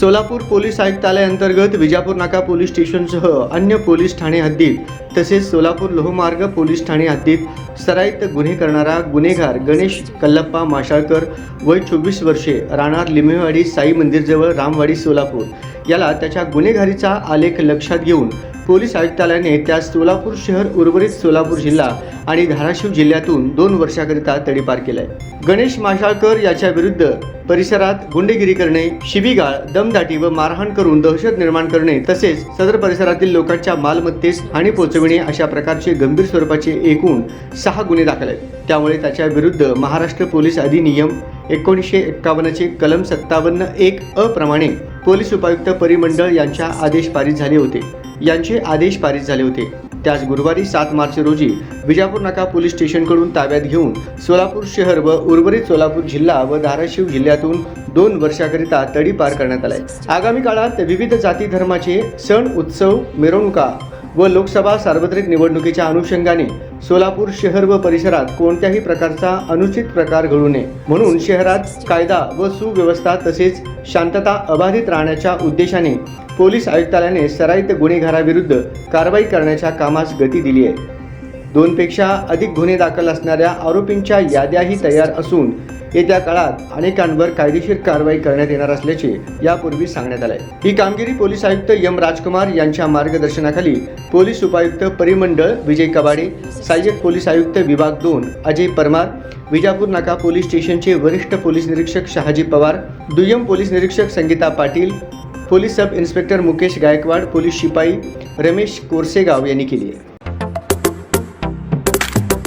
Solapur police आयुक्तालय अंतर्गत विजापूर नाका पोलीस स्टेशनसह अन्य पोलीस ठाणे हद्दीत तसेच सोलापूर लोहमार्ग पोलीस ठाणे हद्दीत सराईत गुन्हे करणारा गुन्हेगार गणेश कल्लप्पा माशाळकर वय चोवीस वर्षे राहणार लिमेवाडी साई मंदिरजवळ रामवाडी सोलापूर. याला त्याच्या गुन्हेगारीचा आलेख लक्षात घेऊन पोलीस आयुक्तालयाने त्यास सोलापूर शहर उर्वरित सोलापूर जिल्हा आणि धाराशिव जिल्ह्यातून दोन वर्षाकरिता तडीपार केलाय. गणेश माशाळकर याच्या विरुद्ध परिसरात गुंडेगिरी करणे शिबीगाळ दमदाटी व मारहाण करून दहशत निर्माण करणे तसेच सदर परिसरातील लोकांच्या मालमत्तेस हानी पोहोचविणे अशा प्रकारचे गंभीर स्वरूपाचे एकूण सहा गुन्हे दाखल आहेत. त्यामुळे त्याच्या विरुद्ध महाराष्ट्र पोलीस अधिनियम एकोणीसशे एक्कावन्नचे कलम सत्तावन्न एक अप्रमाणे प्रमाणे पोलीस उपायुक्त परिमंडळ यांच्या आदेश पारित झाले होते. यांचे आदेश पारित झाले होते. त्याच गुरुवारी सात मार्च रोजी विजापूर नाका पोलीस स्टेशनकडून ताब्यात घेऊन सोलापूर शहर व उर्वरित सोलापूर जिल्हा व धाराशिव जिल्ह्यातून दोन वर्षाकरिता तडी पार करण्यात आलाय. आगामी काळात विविध जाती धर्माचे सण उत्सव मिरवणुका व लोकसभा सार्वत्रिक निवडणुकीच्या अनुषंगाने सोलापूर शहर व परिसरात कोणत्याही प्रकारचा अनुचित प्रकार घडू नये. म्हणून शहरात कायदा व सुव्यवस्था तसेच शांतता अबाधित राहण्याच्या उद्देशाने पोलीस आयुक्तालयाने सराईत गुन्हेगाराविरुद्ध कारवाई करण्याच्या कामास गती दिली आहे. दोनपेक्षा अधिक गुन्हे दाखल असणाऱ्या आरोपींच्या याद्याही तयार असून येत्या काळात अनेकांवर कायदेशीर कारवाई करण्यात येणार असल्याचे यापूर्वी सांगण्यात आले ही कामगिरी पोलीस आयुक्त एम राजकुमार यांच्या मार्गदर्शनाखाली पोलीस उपायुक्त परिमंडळ विजय कबाडे सहाय्यक पोलीस आयुक्त विभाग दोन अजय परमार विजापूर नाका पोलीस स्टेशनचे वरिष्ठ पोलीस निरीक्षक शहाजी पवार दुय्यम पोलीस निरीक्षक Sangita Patil police sub inspector Mukesh Gaikwad police शिपाई रमेश कोरसेगाव यांनी केली आहे.